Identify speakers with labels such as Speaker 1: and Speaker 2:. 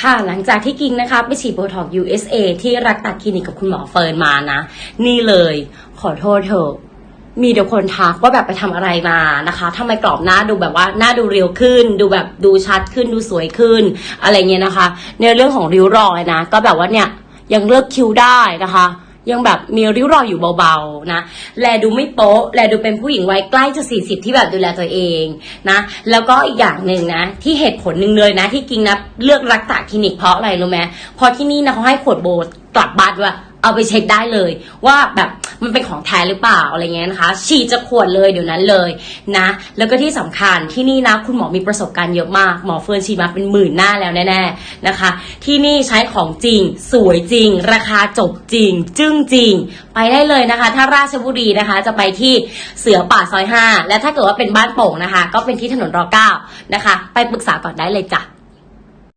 Speaker 1: ค่ะหลังจากที่กิงนะคะไปฉีดโบท็อก USA ที่รักตัดคลินิกกับคุณหมอเฟิร์นมานะ นี่เลยขอโทษเถอะมีเดี๋ยวคนทักว่าแบบไปทำอะไรมานะคะทำไมกรอบหน้าดูแบบว่าหน้าดูเรียวขึ้น ดูแบบดูชัดขึ้นดูสวยขึ้น อะไรเงี้ยนะคะ ในเรื่องของริ้วรอยนะ ก็แบบว่าเนี่ยยังเลิกคิ้วได้นะคะ ยังแบบมีริ้วรอยอยู่เบาๆนะ แลดูไม่โป๊ะ แลดูเป็นผู้หญิงวัยใกล้จะ 40 ที่แบบดูแลตัวเองนะ แล้วก็อีกอย่างหนึ่งนะ ที่เหตุผลหนึ่งเลยนะ ที่กิงนะเลือกรักษาคลินิกเพราะอะไรรู้ไหมเพราะที่นี่นะเขาให้ขวดโบกลับบ้านว่าเอาไปเช็คได้เลย ว่าแบบ มันเป็นของแท้หรือเปล่าอะไรเงี้ยนะคะ ฉีดจะขวดเลยเดี๋ยวนั้นเลยนะ แล้วก็ที่สำคัญที่นี่นะคุณหมอมีประสบการณ์เยอะมาก หมอเฟิร์นฉีดมาเป็นหมื่นหน้าแล้วแน่ๆนะคะ ที่นี่ใช้ของจริง สวยจริง ราคาจบจริง จึ้งจริง ไปได้เลยนะคะ ถ้าราชบุรีนะคะ จะไปที่เสือป่าซอย 5 และถ้าเกิดว่าเป็นบ้านโป่งนะคะ ก็เป็นที่ถนนรอเก้านะคะ ไปปรึกษาก่อนได้เลยจ้ะ